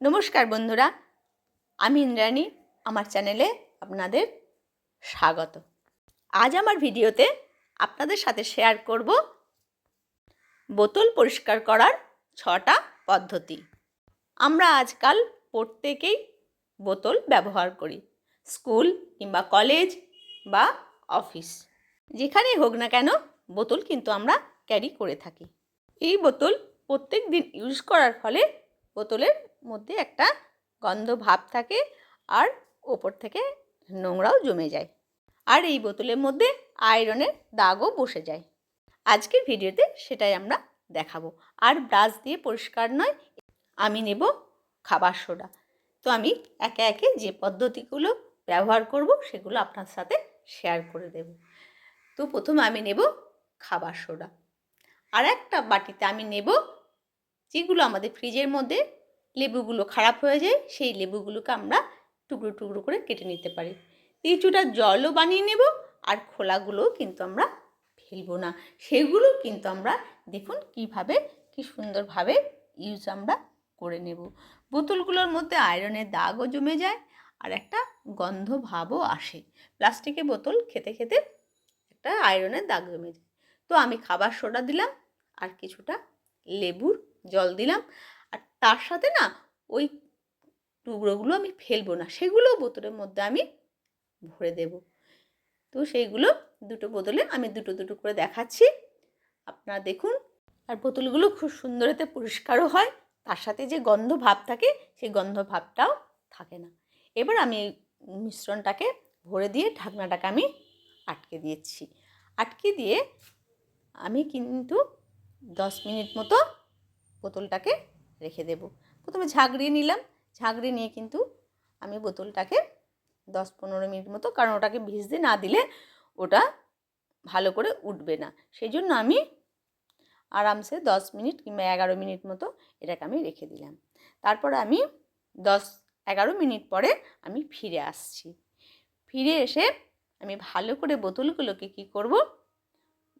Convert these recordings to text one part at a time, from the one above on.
নমস্কার বন্ধুরা, আমি ইন্দ্রাণী, আমার চ্যানেলে আপনাদের স্বাগত। আজ আমার ভিডিওতে আপনাদের সাথে শেয়ার করব বোতল পরিষ্কার করার ছটা পদ্ধতি। আমরা আজকাল প্রত্যেকেই বোতল ব্যবহার করি, স্কুল কিংবা কলেজ বা অফিস। যেখানেই হোক না কেন, বোতল কিন্তু আমরা ক্যারি করে থাকি। এই বোতল প্রত্যেক দিন ইউজ করার ফলে বোতলের মধ্যে একটা গন্ধ ভাব থাকে আর ওপর থেকে নোংরাও জমে যায়। আর এই বোতলের মধ্যে আয়রনের দাগও বসে যায়। আজকের ভিডিওতে সেটাই আমরা দেখাবো। আর ব্রাশ দিয়ে পরিষ্কার নয়, আমি নেব খাবার সোডা। তো আমি একে একে যে পদ্ধতিগুলো ব্যবহার করব সেগুলো আপনার সাথে শেয়ার করে দেব। তো প্রথমে আমি নেব খাবার সোডা। আর একটা বাটিতে আমি নেব যেগুলো আমাদের ফ্রিজের মধ্যে লেবুগুলো খারাপ হয়ে যায়, সেই লেবুগুলোকে আমরা টুকরো টুকরো করে কেটে নিতে পারি। কিছুটা জলও বানিয়ে নেব আর খোলাগুলোও কিন্তু আমরা ফেলব না। সেগুলো কিন্তু আমরা দেখুন কীভাবে, কি সুন্দরভাবে ইউজ আমরা করে নেব। বোতলগুলোর মধ্যে আয়রনের দাগও জমে যায় আর একটা গন্ধ ভাবও আসে। প্লাস্টিকের বোতল খেতে খেতে একটা আয়রনের দাগ জমে যায়। তো আমি খাবার সোডা দিলাম আর কিছুটা লেবুর জল দিলাম। আর তার সাথে না ওই টুকরোগুলো আমি ফেলব না, সেগুলো বোতলের মধ্যে আমি ভরে দেব। তো সেইগুলো দুটো বোতলে আমি দুটো দুটো করে দেখাচ্ছি। আপনারা দেখুন, আর বোতলগুলো খুব সুন্দর সুন্দরতে পরিষ্কারও হয়, তার সাথে যে গন্ধ ভাব থাকে, সেই গন্ধ ভাবটাও থাকে না। এবার আমি মিশ্রণটাকে ভরে দিয়ে ঢাকনাটাকে আমি আটকে দিয়েছি। আটকে দিয়ে আমি কিন্তু দশ মিনিট মতো বোতলটাকে রেখে দেব। প্রথমে ঝাঁকড়িয়ে নিলাম। ঝাঁকড়িয়ে নিয়ে কিন্তু আমি বোতলটাকে দশ পনেরো মিনিট মতো, কারণ ওটাকে ভিজতে না দিলে ওটা ভালো করে উঠবে না। সেই জন্য আমি আরামসে দশ মিনিট কিংবা এগারো মিনিট মতো এটাকে আমি রেখে দিলাম। তারপর আমি দশ এগারো মিনিট পরে আমি ফিরে আসছি। ফিরে এসে আমি ভালো করে বোতলগুলোকে কি করব?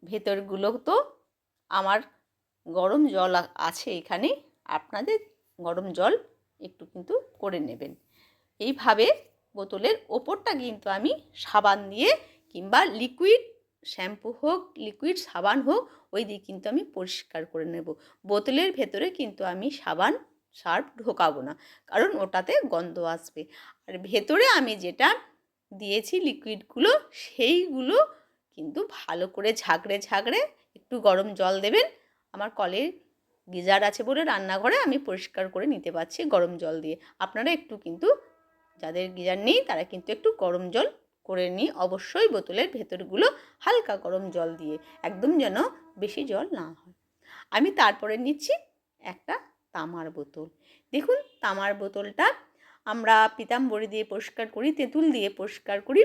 ভেতরগুলো তো আমার গরম জল আছে এখানে। আপনাদের গরম জল একটু কিন্তু করে নেবেন। এইভাবে বোতলের ওপরটা কিন্তু আমি সাবান দিয়ে কিংবা লিকুইড শ্যাম্পু হোক, লিকুইড সাবান হোক, ওই দিয়ে কিন্তু আমি পরিষ্কার করে নেব। বোতলের ভেতরে কিন্তু আমি সাবান সার্ফ ঢোকাবো না, কারণ ওটাতে গন্ধ আসবে। আর ভেতরে আমি যেটা দিয়েছি লিকুইডগুলো, সেইগুলো কিন্তু ভালো করে ঝাঁকড়ে ঝাঁকড়ে একটু গরম জল দেবেন। আমার কলের গিজার আছে বলে রান্নাঘরে আমি পরিষ্কার করে নিতে পারছি গরম জল দিয়ে। আপনারা একটু কিন্তু যাদের গিজার নেই তারা কিন্তু একটু গরম জল করে নিই অবশ্যই বোতলের ভেতরগুলো হালকা গরম জল দিয়ে, একদম যেন বেশি জল না হয়। আমি তারপরে নিচ্ছি একটা তামার বোতল। দেখুন, তামার বোতলটা আমরা পিতাম্বরী দিয়ে পরিষ্কার করি, তেঁতুল দিয়ে পরিষ্কার করি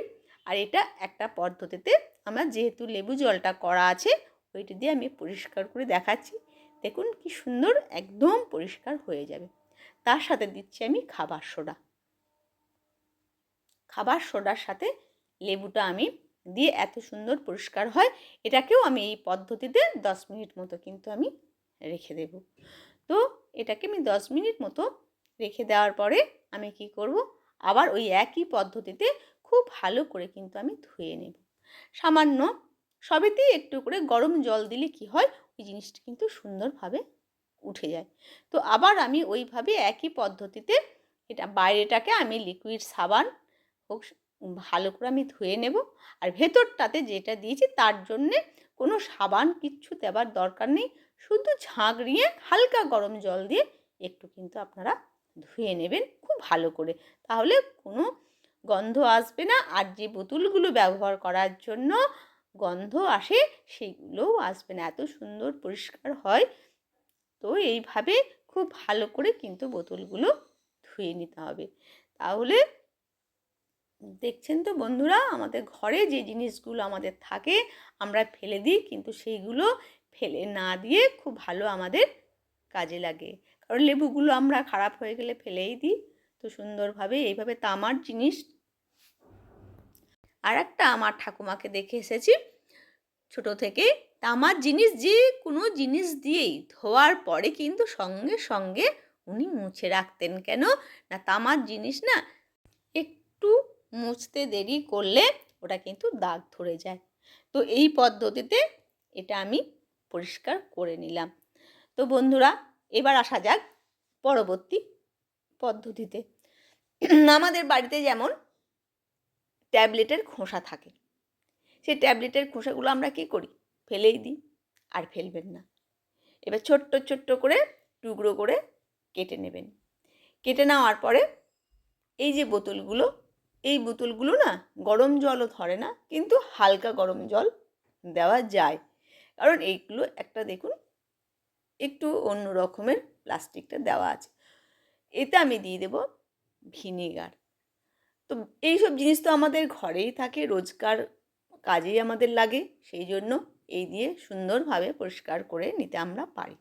আর এটা একটা পদ্ধতিতে আমরা যেহেতু লেবু জলটা করা আছে, ওইটা দিয়ে আমি পরিষ্কার করে দেখাচ্ছি। দেখুন কি সুন্দর একদম পরিষ্কার হয়ে যাবে। তার সাথে দিচ্ছি আমি খাবার সোডা। খাবার সোডার সাথে লেবুটা আমি দিয়ে এত সুন্দর পরিষ্কার হয়, এটাকেও আমি এই পদ্ধতিতে দশ মিনিট মতো কিন্তু আমি রেখে দেব। তো এটাকে আমি দশ মিনিট মতো রেখে দেওয়ার পরে আমি কি করব? আবার ওই একই পদ্ধতিতে খুব ভালো করে কিন্তু আমি ধুয়ে নেব। সামান্য সবেতেই একটু করে গরম জল দিলে কি হয়? ওই জিনিসটা কিন্তু সুন্দরভাবে উঠে যায়। তো আবার আমি ওইভাবে একই পদ্ধতিতে এটা বাইরেটাকে আমি লিকুইড সাবান হোক, ভালো করে আমি ধুয়ে নেব। আর ভেতরটাতে যেটা দিয়েছি তার জন্যে কোনো সাবান কিচ্ছু দেওয়ার দরকার নেই। শুধু ঝাঁকড়িয়ে হালকা গরম জল দিয়ে একটু কিন্তু আপনারা ধুয়ে নেবেন খুব ভালো করে। তাহলে কোনো গন্ধ আসবে না। আর যে বোতলগুলো ব্যবহার করার জন্য গন্ধ আসে সেইগুলোও আসবে না। এত সুন্দর পরিষ্কার হয়। তো এইভাবে খুব ভালো করে কিন্তু বোতলগুলো ধুয়ে নিতে হবে। তাহলে দেখছেন তো বন্ধুরা, আমাদের ঘরে যে জিনিসগুলো আমাদের থাকে, আমরা ফেলে দিই, কিন্তু সেইগুলো ফেলে না দিয়ে খুব ভালো আমাদের কাজে লাগে। কারণ লেবুগুলো আমরা খারাপ হয়ে গেলে ফেলেই দিই। তো সুন্দরভাবে এইভাবে তামার জিনিস আর একটা আমার ঠাকুমাকে দেখে এসেছি। ছোট থেকে তামার জিনিস যে কোনো জিনিস দিয়েই ধোয়ার পরে কিন্তু সঙ্গে সঙ্গে উনি মুছে রাখতেন কেন? না তামার জিনিস না। একটু মুছতে দেরি করলে ওটা কিন্তু দাগ ধরে যায়। তো এই পদ্ধতিতে এটা আমি পরিষ্কার করে নিলাম। তো বন্ধুরা, এবার আসা যাক পরবর্তী পদ্ধতিতে। আমাদের বাড়িতে যেমন ট্যাবলেটের খোসা থাকে। সেই ট্যাবলেটের খোসাগুলো আমরা কী করি? ফেলেই দিই আর ফেলবেন না। এবার ছোট্ট ছোট্ট করে টুকরো করে কেটে নেবেন। কেটে নেওয়ার পরে এই যে বোতলগুলো, এই বোতলগুলো না গরম জলও ধরে না, কিন্তু হালকা গরম জল দেওয়া যায়। কারণ এইগুলো একটা দেখুন, একটু অন্য রকমের প্লাস্টিকটা দেওয়া আছে। এতে আমি দিয়ে দেব ভিনেগার। তো এইসব জিনিস তো আমাদের ঘরেই থাকে, রোজকার কাজেই আমাদের লাগে। সেই জন্য এই দিয়ে সুন্দরভাবে পরিষ্কার করে নিতে আমরা পারি।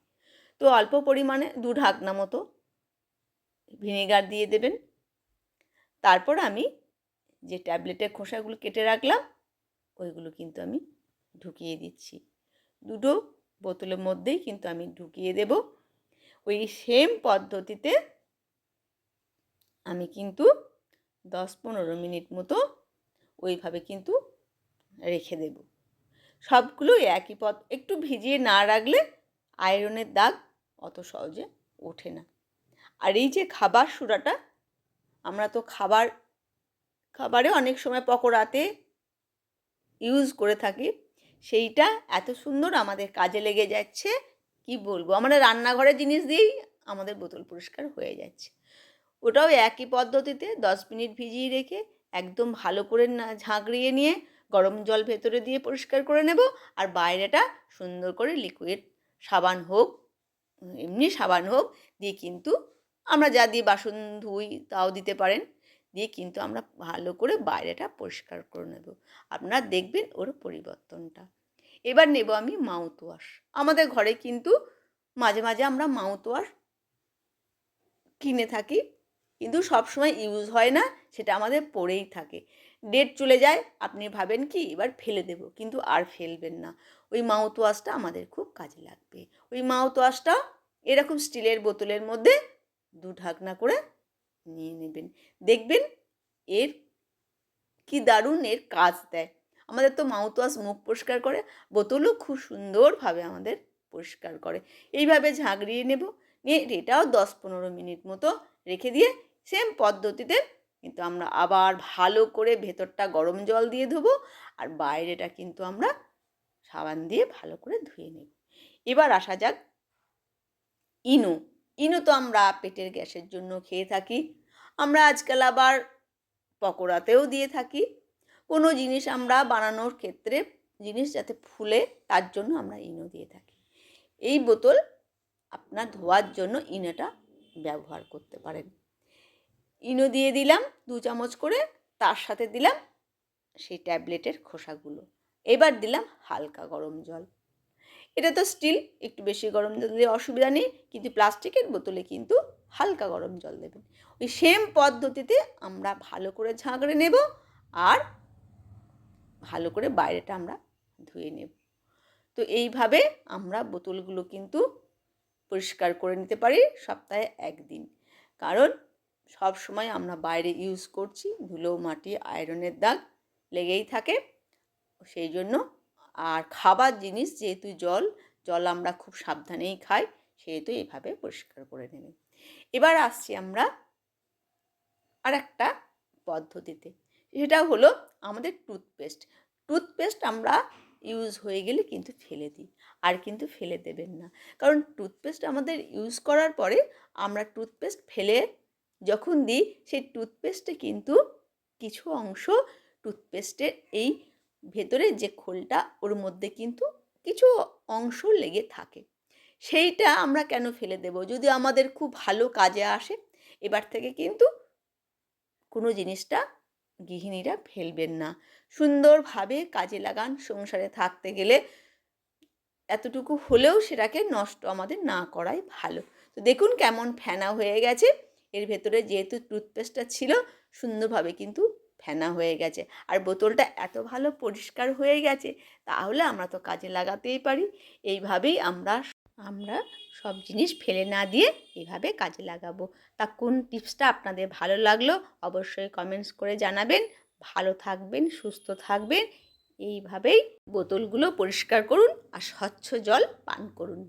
তো অল্প পরিমাণে দু ঢাকনা মতো ভিনেগার দিয়ে দেবেন। তারপর আমি যে ট্যাবলেটের খোসাগুলো কেটে রাখলাম, ওইগুলো কিন্তু আমি ঢুকিয়ে দিচ্ছি। দুটো বোতলের মধ্যেই কিন্তু আমি ঢুকিয়ে দেব। ওই সেম পদ্ধতিতে আমি কিন্তু দশ পনেরো মিনিট মতো ওইভাবে কিন্তু রেখে দেব। সবগুলো একই পথ, একটু ভিজিয়ে না রাখলে আয়রনের দাগ অত সহজে ওঠে না। আর এই যে খাবার সুরাটা, আমরা তো খাবার, খাবারে অনেক সময় পকোড়াতে ইউজ করে থাকি, সেইটা এত সুন্দর আমাদের কাজে লেগে যাচ্ছে, কি বলব? আমরা রান্নাঘরের জিনিস দিয়েই আমাদের বোতল পরিষ্কার হয়ে যাচ্ছে। ওটাও একই পদ্ধতিতে দশ মিনিট ভিজিয়ে রেখে একদম ভালো করে না ঝাঁকড়িয়ে নিয়ে গরম জল ভেতরে দিয়ে পরিষ্কার করে নেব আর বাইরেটা সুন্দর করে লিকুইড সাবান হোক, এমনি সাবান হোক দিয়ে কিন্তু আমরা যা দিয়ে বাসন ধুই তাও দিতে পারেন। দিয়ে কিন্তু আমরা ভালো করে বাইরেটা পরিষ্কার করে নেব। আপনারা দেখবেন ওর পরিবর্তনটা। এবার নেব আমি মাউথ ওয়াশ আমাদের ঘরে কিন্তু মাঝে মাঝে আমরা মাউথ ওয়াশ কিনে থাকি। কিন্তু সবসময় ইউজ হয় না, সেটা আমাদের পড়েই থাকে। ডেট চলে যায়, আপনি ভাবেন কি, এবার ফেলে দেব, কিন্তু আর ফেলবেন না। ওই মাউথ ওয়াশটা আমাদের খুব কাজে লাগবে। ওই মাউথ ওয়াশটা এরকম স্টিলের বোতলের মধ্যে দু ঢাকনা করে নিয়ে নেবেন। দেখবেন এর কি দারুণ এর কাজ দেয়। আমাদের তো মাউথ ওয়াশ মুখ পরিষ্কার করে, বোতলও খুব সুন্দরভাবে আমাদের পরিষ্কার করে। এইভাবে ঝাঁকড়িয়ে নেব, নিয়ে এটাও দশ পনেরো মিনিট মতো রেখে দিয়ে সেম পদ্ধতিতে কিন্তু আমরা আবার ভালো করে ভেতরটা গরম জল দিয়ে ধোবো আর বাইরেটা কিন্তু আমরা সাবান দিয়ে ভালো করে ধুয়ে নেব। এবার আসা যাক ইনো। ইনো তো আমরা পেটের গ্যাসের জন্য খেয়ে থাকি। আমরা আজকাল আবার পকোড়াতেও দিয়ে থাকি। কোনো জিনিস আমরা বানানোর ক্ষেত্রে জিনিস যাতে ফুলে তার জন্য আমরা ইনো দিয়ে থাকি। এই বোতল আপনার ধোয়ার জন্য ইনোটা ব্যবহার করতে পারেন। ইনো দিয়ে দিলাম দু চামচ করে, তার সাথে দিলাম সেই ট্যাবলেটের খোসাগুলো। এবার দিলাম হালকা গরম জল। এটা তো স্টিল, একটু বেশি গরম জল দিলে অসুবিধা নেই, কিন্তু প্লাস্টিকের বোতলে কিন্তু হালকা গরম জল দেবেন। ওই সেম পদ্ধতিতে আমরা ভালো করে ঝাঁকড়ে নেব আর ভালো করে বাইরেটা আমরা ধুয়ে নেব। তো এইভাবে আমরা বোতলগুলো কিন্তু পরিষ্কার করে নিতে পারি সপ্তাহে একদিন। কারণ সব সময় আমরা বাইরে ইউজ করছি, ধুলো, মাটি আয়রনের দাগ লেগেই থাকে। সেই জন্য আর খাবার জিনিস যেহেতু জল জল আমরা খুব সাবধানেই খাই, সেহেতু এভাবে পরিষ্কার করে নেবেন এবার আসছি আমরা আর একটা পদ্ধতিতে। সেটা হলো আমাদের টুথপেস্ট টুথপেস্ট আমরা ইউজ হয়ে গেলে কিন্তু ফেলে দিই। আর কিন্তু ফেলে দেবেন না। কারণ টুথপেস্ট আমাদের ইউজ করার পরে আমরা টুথপেস্ট ফেলে যখন দিই, সেই টুথপেস্টে কিন্তু কিছু অংশ টুথপেস্টের এই ভেতরে যে খোলটা, ওর মধ্যে কিন্তু কিছু অংশ লেগে থাকে। সেইটা আমরা কেন ফেলে দেব? যদি আমাদের খুব ভালো কাজে আসে, এবার থেকে কিন্তু কোনো জিনিসটা গৃহিণীরা ফেলবেন না। সুন্দরভাবে কাজে লাগান সংসারে থাকতে গেলে। এতটুকু হলেও সেটাকে নষ্ট আমাদের না করাই ভালো। তো দেখুন কেমন ফেনা হয়ে গেছে। এর ভেতরে যেহেতু টুথপেস্টটা ছিল, সুন্দরভাবে কিন্তু ফেনা হয়ে গেছে। আর বোতলটা এত ভালো পরিষ্কার হয়ে গেছে, তাহলে আমরা তো কাজে লাগাতেই পারি। এইভাবেই আমরা আমরা সব জিনিস ফেলে না দিয়ে এভাবে কাজে লাগাবো। তা কোন টিপসটা আপনাদের ভালো লাগল অবশ্যই কমেন্টস করে জানাবেন। ভালো থাকবেন, সুস্থ থাকবেন। এইভাবেই বোতলগুলো পরিষ্কার করুন আর স্বচ্ছ জল পান করুন।